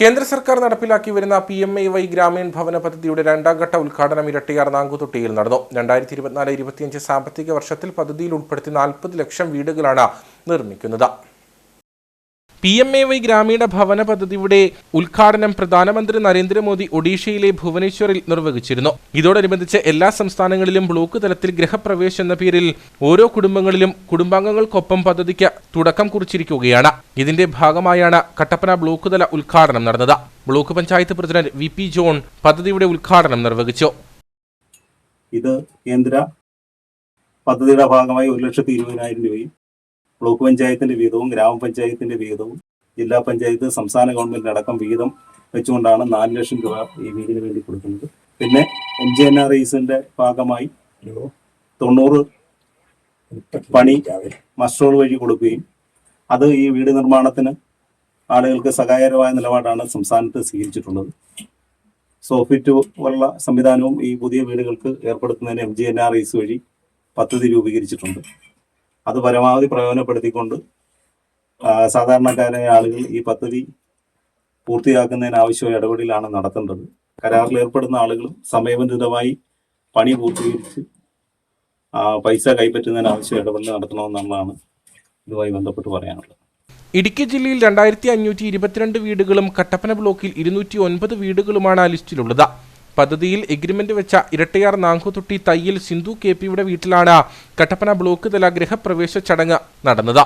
കേന്ദ്ര സർക്കാർ നടപ്പിലാക്കി വരുന്ന P M A Y Gramin ഭവന പദ്ധതിയുടെ രണ്ടാം ഘട്ട ഉദ്ഘാടനം ഇരട്ടിയാർ നാങ്കുതൊട്ടിയിൽ നടന്നു. രണ്ടായിരത്തി ഇരുപത്തിനാല് ഇരുപത്തിയഞ്ച് സാമ്പത്തിക വർഷത്തിൽ പദ്ധതിയിൽ ഉൾപ്പെടുത്തി നാൽപ്പത് ലക്ഷം വീടുകളാണ് നിർമ്മിക്കുന്നത്. പി എം എ വൈ ഗ്രാമീണ ഭവന പദ്ധതിയുടെ ഉദ്ഘാടനം പ്രധാനമന്ത്രി നരേന്ദ്രമോദി ഒഡീഷയിലെ ഭുവനേശ്വറിൽ നിർവഹിച്ചിരുന്നു. ഇതോടനുബന്ധിച്ച് എല്ലാ സംസ്ഥാനങ്ങളിലും ബ്ലോക്ക് തലത്തിൽ ഗൃഹപ്രവേശ് എന്ന പേരിൽ ഓരോ കുടുംബങ്ങളിലും കുടുംബാംഗങ്ങൾക്കൊപ്പം പദ്ധതിക്ക് തുടക്കം കുറിച്ചിരിക്കുകയാണ്. ഇതിന്റെ ഭാഗമായാണ് കട്ടപ്പന ബ്ലോക്ക് തല ഉദ്ഘാടനം നടന്നത്. Block panchayat president V P John പദ്ധതിയുടെ ഉദ്ഘാടനം നിർവഹിച്ചു. ഇത് കേന്ദ്ര പദ്ധതിയുടെ ഭാഗമായി ഒരു ലക്ഷത്തി ഇരുപതിനായിരം രൂപയും ബ്ലോക്ക് പഞ്ചായത്തിന്റെ വീതവും ഗ്രാമപഞ്ചായത്തിന്റെ വീതവും ജില്ലാ പഞ്ചായത്ത് സംസ്ഥാന ഗവൺമെന്റിന് അടക്കം വീതം വെച്ചുകൊണ്ടാണ് നാല് ലക്ഷം രൂപ ഈ വീടിന് വേണ്ടി കൊടുക്കുന്നത്. പിന്നെ എം ജി എൻ ആർ ഐസിന്റെ ഭാഗമായി തൊണ്ണൂറ് പണി മസ്റ്റോൾ വഴി കൊടുക്കുകയും അത് ഈ വീട് നിർമ്മാണത്തിന് ആളുകൾക്ക് സഹായകരമായ നിലപാടാണ് സംസ്ഥാനത്ത് സ്വീകരിച്ചിട്ടുള്ളത്. സോഫിറ്റ് പോലുള്ള സംവിധാനവും ഈ പുതിയ വീടുകൾക്ക് ഏർപ്പെടുത്തുന്നതിന് എം ജി എൻ ആർ ഐസ് വഴി പദ്ധതി രൂപീകരിച്ചിട്ടുണ്ട്. അത് പരമാവധി പ്രയോജനപ്പെടുത്തിക്കൊണ്ട് സാധാരണക്കാരായ ആളുകൾ ഈ പദ്ധതി പൂർത്തിയാക്കുന്നതിന് ആവശ്യമായ ഇടപെടലാണ് നടത്തേണ്ടത്. കരാറിൽ ഏർപ്പെടുന്ന ആളുകളും സമയബന്ധിതമായി പണി പൂർത്തീകരിച്ച് പൈസ കൈപ്പറ്റുന്നതിന് ആവശ്യ ഇടപെടൽ നടത്തണമെന്നുള്ളതാണ് ഇതുമായി ബന്ധപ്പെട്ട് പറയാനുള്ളത്. ഇടുക്കി ജില്ലയിൽ രണ്ടായിരത്തി അഞ്ഞൂറ്റി ഇരുപത്തിരണ്ട് വീടുകളും കട്ടപ്പന ബ്ലോക്കിൽ ഇരുന്നൂറ്റി ഒൻപത് വീടുകളുമാണ് ആ ലിസ്റ്റിലുള്ളത്. പദ്ധതിയിൽ എഗ്രിമെന്റ് വെച്ച ഇരട്ടയാർ നാങ്കുതുട്ടി തയ്യിൽ സിന്ധു കെ പിയുടെ വീട്ടിലാണ് കട്ടപ്പന ബ്ലോക്ക് തല ഗൃഹപ്രവേശ ചടങ്ങ് നടന്നത്.